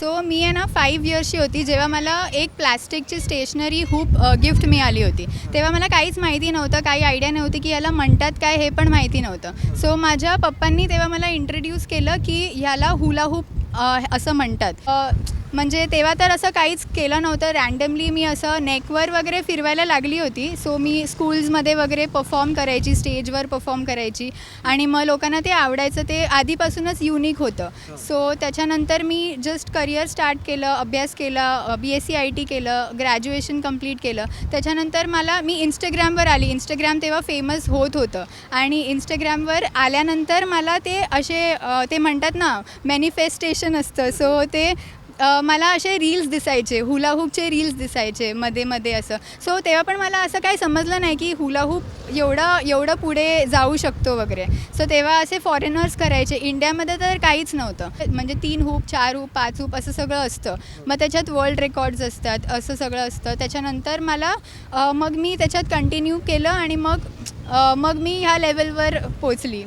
So मी आहे ना five इयर्सची होती जेव्हा मला एक प्लॅस्टिकची स्टेशनरी हूप गिफ्ट मिळाली होती. तेव्हा मला काहीच माहिती नव्हतं काही आयडिया नव्हती की याला म्हणतात काय हे पण माहिती नव्हतं. सो माझ्या पप्पांनी तेव्हा मला इंट्रोड्यूस केलं की ह्याला हुला हूप असं म्हणतात. म्हणजे तेव्हा तर असं काहीच केलं नव्हतं. रँडमली मी असं नेकवर वगैरे फिरवायला लागली होती. सो मी स्कूल्समध्ये वगैरे परफॉर्म करायची स्टेजवर परफॉर्म करायची. आणि मग लोकांना ते आवडायचं ते आधीपासूनच युनिक होतं. सो त्याच्यानंतर मी जस्ट करिअर स्टार्ट केलं अभ्यास केला B S C I T केलं ग्रॅज्युएशन कंप्लीट केलं. त्याच्यानंतर मला मी इंस्टाग्रामवर आली. इंस्टाग्राम तेव्हा फेमस होत होतं. आणि इंस्टाग्रामवर आल्यानंतर मला ते असे ते म्हणतात ना मॅनिफेस्टेशन असतं. सो ते मला असे रील्स दिसायचे हुलाहूपचे रील्स दिसायचे मध्ये मध्ये असं. सो तेव्हा पण मला असं काही समजलं नाही की हुलाहूप एवढं एवढं पुढे जाऊ शकतो वगैरे. सो तेव्हा असे फॉरेनर्स करायचे. इंडियामध्ये तर काहीच नव्हतं. म्हणजे तीन हूप चार हूप पाच हूप असं सगळं असतं. मग त्याच्यात वर्ल्ड रेकॉर्ड्स असतात असं सगळं असतं. त्याच्यानंतर मला मग मी त्याच्यात कंटिन्यू केलं आणि मग मग मी ह्या लेवलवर पोचली